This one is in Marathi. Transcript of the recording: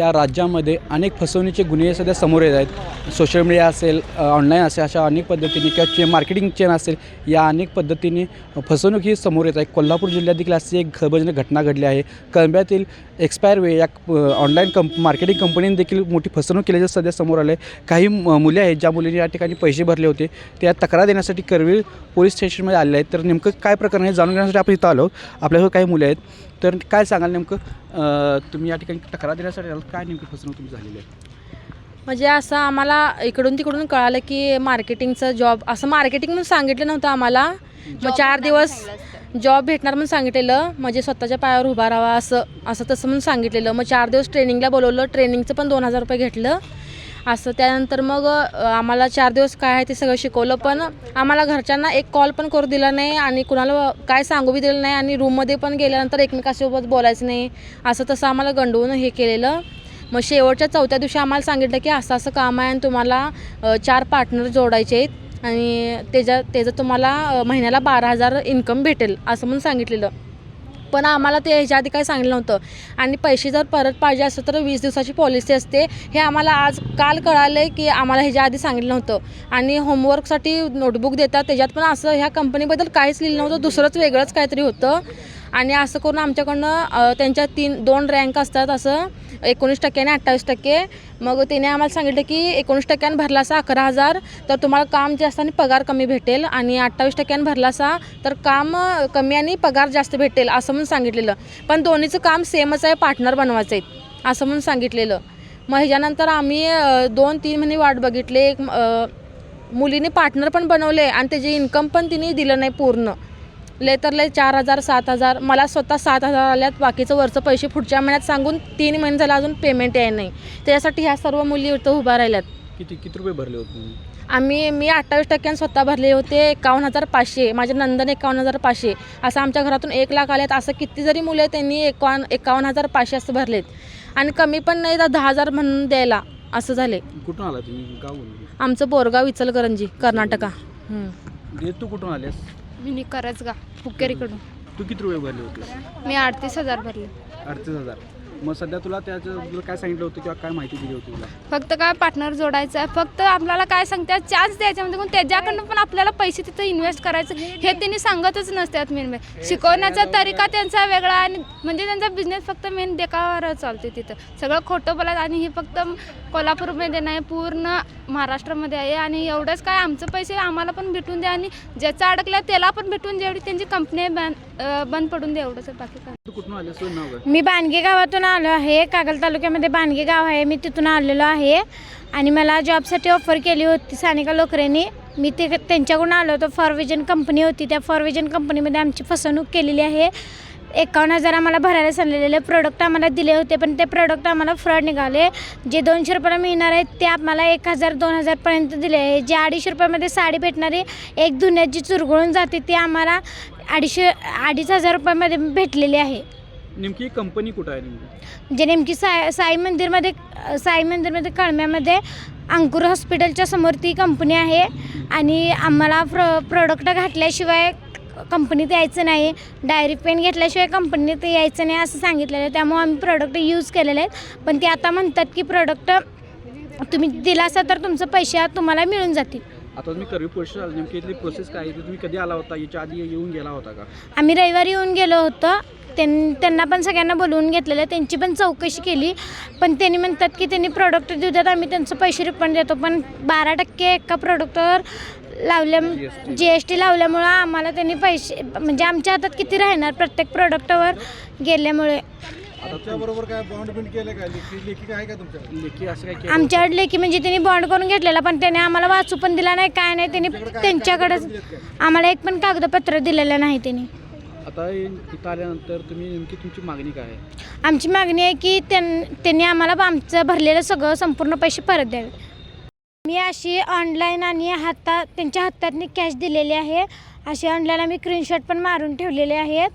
सध्या राज्यामध्ये अनेक फसवणुकीचे गुन्हे सध्या समोर येत आहेत. सोशल मीडिया असेल ऑनलाईन असेल अशा अनेक पद्धतीने किंवा चे मार्केटिंग चेन असेल या अनेक पद्धतीने फसवणूक ही समोर येत आहे. कोल्हापूर जिल्ह्यात देखील अशी एक खबरजनक घटना घडली आहे. कळंब्यातील एक्सपायर वे या ऑनलाईन कंप मार्केटिंग कंपनीने देखील मोठी फसवणूक केल्याचं सध्या समोर आलं आहे काही मुले आहेत ज्या मुलींनी या ठिकाणी पैसे भरले होते त्या तक्रार देण्यासाठी करवीर पोलीस स्टेशनमध्ये आले आहेत. तर नेमकं काय प्रकरण आहे जाणून घेण्यासाठी आपण इथं आलो आपल्यासोबत काही मुले आहेत. तर काय सांगाल नेमकं? तुम्ही या ठिकाणी तक्रार देण्यासाठी आलात काय नेमकी फसवणूक तुमची झालेली आहे? म्हणजे असं आम्हाला इकडून तिकडून कळालं की मार्केटिंगचं जॉब असं मार्केटिंग म्हणून सांगितलं नव्हतं आम्हाला. मग चार दिवस जॉब भेटणार म्हणून सांगितलेलं. म्हणजे स्वतःच्या पायावर उभा राहावा असं असं तसं म्हणून सांगितलेलं. मग चार दिवस ट्रेनिंगला बोलवलं. ट्रेनिंगचं पण दोन हजार रुपये घेतलं. असं. त्यानंतर मग आम्हाला चार दिवस काय आहे ते सगळं शिकवलं पण आम्हाला घरच्यांना एक कॉल पण करू दिला नाही आणि कुणाला काय सांगू बी दिलं नाही आणि रूममध्ये पण गेल्यानंतर एकमेकासोबत बोलायचं नाही. असं तसं आम्हाला गंडवून हे केलेलं. मग शेवटच्या चौथ्या दिवशी आम्हाला सांगितलं की असं असं काम आहे आणि तुम्हाला चार पार्टनर जोडायचे आहेत आणि त्याच्या त्याचं तुम्हाला महिन्याला बारा हजार इन्कम भेटेल असं म्हणून सांगितलेलं. पण आम्हाला ते ह्याच्या आधी काही सांगितलं नव्हतं. आणि पैसे जर परत पाहिजे असं तर वीस दिवसाची पॉलिसी असते. हे आम्हाला आज काल कळालं आहे की आम्हाला ह्याच्या आधी सांगितलं नव्हतं. आणि होमवर्कसाठी नोटबुक देतात. त्याच्यात पण असं ह्या कंपनीबद्दल काहीच लिहिलं नव्हतं. दुसरंच वेगळंच काहीतरी होतं. आणि असं करून आमच्याकडनं त्यांच्या तीन दोन रँक असतात असं एकोणीस टक्के आणि अठ्ठावीस टक्के. मग त्याने आम्हाला सांगितलं की एकोणीस टक्क्यानं भरला असा अकरा हजार तर तुम्हाला काम जास्त आणि पगार कमी भेटेल. आणि अठ्ठावीस टक्क्यानं भरला असा तर काम कमी आणि पगार जास्त भेटेल असं म्हणून सांगितलेलं. पण दोन्हीचं काम सेमच आहे पार्टनर बनवायचं आहे असं म्हणून सांगितलेलं. मग ह्याच्यानंतर आम्ही दोन तीन महिने वाट बघितले. एक मुलीने पार्टनर पण बनवले आणि त्याची इन्कम पण तिने दिलं नाही पूर्ण. लय तर लय चार हजार सात हजार. मला स्वतः सात हजार आल्यात बाकीचं वरचं पैसे पुढच्या महिन्यात सांगून तीन महिने झाला अजून पेमेंट याय नाही. त्याच्यासाठी ह्या सर्व मुली इथं उभा राहिल्यात. किती किती रुपये भरले होते आम्ही मी अठ्ठावीस टक्क्यानं स्वतः भरले होते एकावन्न हजार पाचशे. माझ्या नंदन एकावन्न हजार पाचशे. असं आमच्या घरातून एक लाख आलेत असं किती जरी मुले आहेत, त्यांनी एकावन्न एकावन्न हजार पाचशे असं भरलेत. आणि कमी पण नाही तर दहा हजार म्हणून द्यायला असं झाले. कुठून आला तुम्ही? गाव आमचं बोरगाव इचलकरंजी कर्नाटका. तू कुठून आलेस मी करजगा हुक्केरीकडून. तू किती रुपये भरले होते मी अडतीस हजार भरले. अडतीस हजार. मग सध्या तुला त्याच्याबद्दल काय सांगितलं होतं किंवा काय माहिती दिली होती तुला? फक्त काय पार्टनर जोडायचं आहे. फक्त आपल्याला काय सांगतात चान्स द्यायचे म्हणजे कोण त्याच्याकडनं पण आपल्याला पैसे तिथं इन्व्हेस्ट करायचं. हे त्यांनी सांगतच नसतात मेन शिकवण्याचा तरीका त्यांचा वेगळा आणि म्हणजे त्यांचा बिझनेस फक्त मेन देखावर चालते तिथं. सगळं खोटं बोलायचं आणि हे फक्त कोल्हापूरमध्ये नाही पूर्ण महाराष्ट्रामध्ये आहे आणि एवढंच काय आमचं पैसे आम्हाला पण भेटून द्या आणि ज्याचा अडकला त्याला पण भेटून जेवढी त्यांची कंपनी बंद बंद पडून द्या एवढंच बाकी काय. कुठून काय? मी बाणगे गावातून आलो आहे. कागल तालुक्यामध्ये बाणगे गाव आहे. मी तिथून आलेलो आहे. आणि मला जॉबसाठी ऑफर केली होती सानिका लोकरेनी. मी ते त्यांच्याकडून आलो होतो. फॉरविजन कंपनी होती. त्या फॉरविजन कंपनीमध्ये आमची फसवणूक केलेली आहे. एकावन्न हजार आम्हाला भरायला सांगलेले प्रोडक्ट आम्हाला दिले होते पण ते प्रोडक्ट आम्हाला फ्रॉड निघाले. जे दोनशे रुपयाला मिळणार आहेत ते आम्हाला एक हजार दोन हजारपर्यंत दिले आहे. जे अडीचशे रुपयामध्ये साडी भेटणारी एक धुण्यात जी चुरगळून जाते ती आम्हाला अडीचशे अडीच हजार रुपयामध्ये भेटलेली आहे. नेमकी कंपनी कुठं आहे नेमकी? जे नेमकी साई साई मंदिरमध्ये साई मंदिरमध्ये कळम्यामध्ये अंकुर हॉस्पिटलच्या समोर ती कंपनी आहे. आणि आम्हाला प्रो प्रोडक्ट घातल्याशिवाय कंपनीत यायचं नाही. डायरी पेन घेतल्याशिवाय कंपनीत यायचं नाही असं सांगितलेलं आहे. त्यामुळे आम्ही प्रोडक्ट यूज केलेले आहेत. पण ते आता म्हणतात की प्रोडक्ट तुम्ही दिला असा तर तुमचं पैसे तुम्हाला मिळून जातील. आता तुम्ही करवी पोलीस आला. नेमकी इथली प्रोसेस काय आहे? ती तुम्ही कधी आला होता? याच्या आधी येऊन गेला होता का? आम्ही रविवारी येऊन गेलो होतो. त्यां त्यांना पण सगळ्यांना बोलवून घेतलेलं त्यांची पण चौकशी केली. पण त्यांनी म्हणतात की त्यांनी प्रोडक्ट देऊ देतात आम्ही त्यांचं पैसे रिफंड देतो. पण बारा टक्के एका प्रोडक्टवर लावल्या जी एस टी लावल्यामुळं आम्हाला त्यांनी पैसे म्हणजे आमच्या हातात किती राहणार प्रत्येक प्रोडक्टवर गेल्यामुळे. आता त्याबरोबर काय बॉन्ड बिंड केलं काय? लेखी लेखी काय का तुमच्या? लेखी असं काय केलं? आमच्याकडे लेखी म्हणजे त्यांनी बॉन्ड करून घेतलेला पण त्याने आम्हाला वाचू पण दिला नाही काय नाही त्यांनी त्यांच्याकडेच आम्हाला एक पण कागदपत्र दिलेलं नाही त्यांनी. आता इथं आल्यानंतर तुम्ही नेमकी तुमची मागणी काय आहे? आमची मागणी आहे की त्यां त्यांनी आम्हाला आमचं भरलेलं सगळं संपूर्ण पैसे परत द्यावे. मी अशी ऑनलाईन आणि हातात त्यांच्या हातातनी कॅश दिलेली आहे. अशी ऑनलाईन आम्ही स्क्रीनशॉट पण मारून ठेवलेले आहेत.